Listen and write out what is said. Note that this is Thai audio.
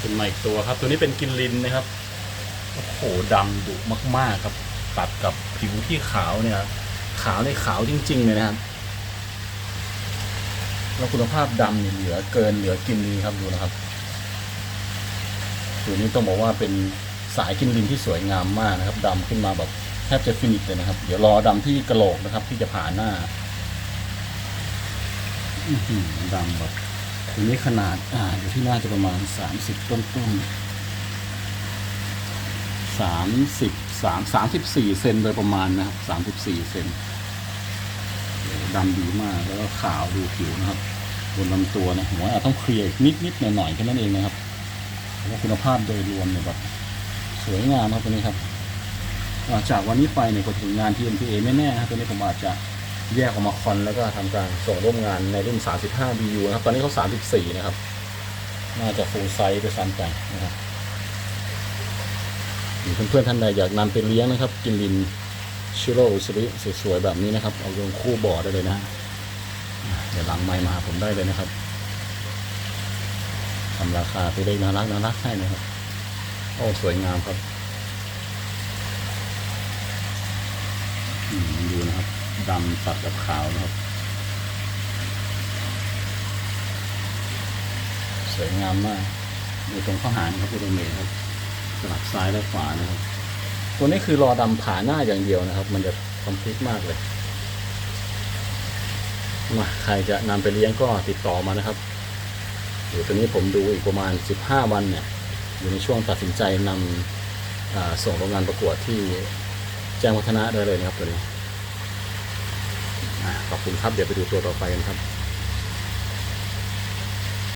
เป็นมาอีกตัวครับ ตัวนี้เป็นกินลินนะครับ โอ้โหดำดุมาก ๆ ครับ ตัดกับผิวที่ขาวเนี่ย ขาวในขาวจริง ๆ เลยนะครับ แล้วคุณภาพดำเนี่เหลือเกินเหลือกินดีครับดูนะครับ ตัวนี้ต้องบอกว่าเป็นสายกินลินที่สวยงามมากนะครับดำขึ้นมาแบบแทบจะฟินิชเลยนะครับ เดี๋ยวรอดำที่กระโหลกนะครับ ที่จะผ่าหน้าอื้อหือดำแบบ ตัวนี้ขนาดอ่าอยู่ที่น่าจะประมาณสามสิบต้นต้นสามสิบสามสามสิบสี่เซนโดยประมาณนะครับสามสิบสี่เซนดำดีมากแล้วก็ขาวดูผิวนะครับ บนลำตัวนะหัวอาจต้องเคลียร์นิดนิดหน่อยหน่อยๆแค่นั้นเองนะครับแล้วคุณภาพโดยรวมเนี่ยแบบสวยงามครับตัวนี้ครับจากวันนี้ไปเนี่ยก็ถึงงาน TMTA ไม่แน่ครับตัวนี้ผมอาจจะ แยกออกมาคอนแล้วก็ทำการส่งร่วมงานในรุ่น 35 BU นะครับ ตอนนี้เขา 34 นะครับ น่าจะฟูลไซส์ด้วยซ้ำไปนะครับหรือเพื่อนๆท่านใดอยากนำไปเลี้ยงนะครับ กินลินชิโร่อุสริสวยๆแบบนี้นะครับ เอาลงคู่บ่อได้เลยนะ เดี๋ยวหลังไมค์มาผมได้เลยนะครับทำราคาไปได้น่ารักน่ารักให้นะครับ โอ้สวยงามครับดูนะครับ ดำตัดกับขาวนะครับ สวยงามมากดูตรงข้อหางครับดูตรงเมครับสลับซ้ายและขวานะครับ ตัวนี้คือรอดำผ่าหน้าอย่างเดียวนะครับ มันจะคอมพลีทมากเลยมาใครจะนำไปเลี้ยงก็ติดต่อมานะครับเดี๋ยวตัวนี้ผมดูอีกประมาณ 15 วันเนี่ย อยู่ในช่วงตัดสินใจนำส่งโรงงานประกวดที่แจ้งวัฒนะได้เลยนะครับตัวนี้ ขอบคุณครับ เดี๋ยวไปดูตัวต่อไปกันครับ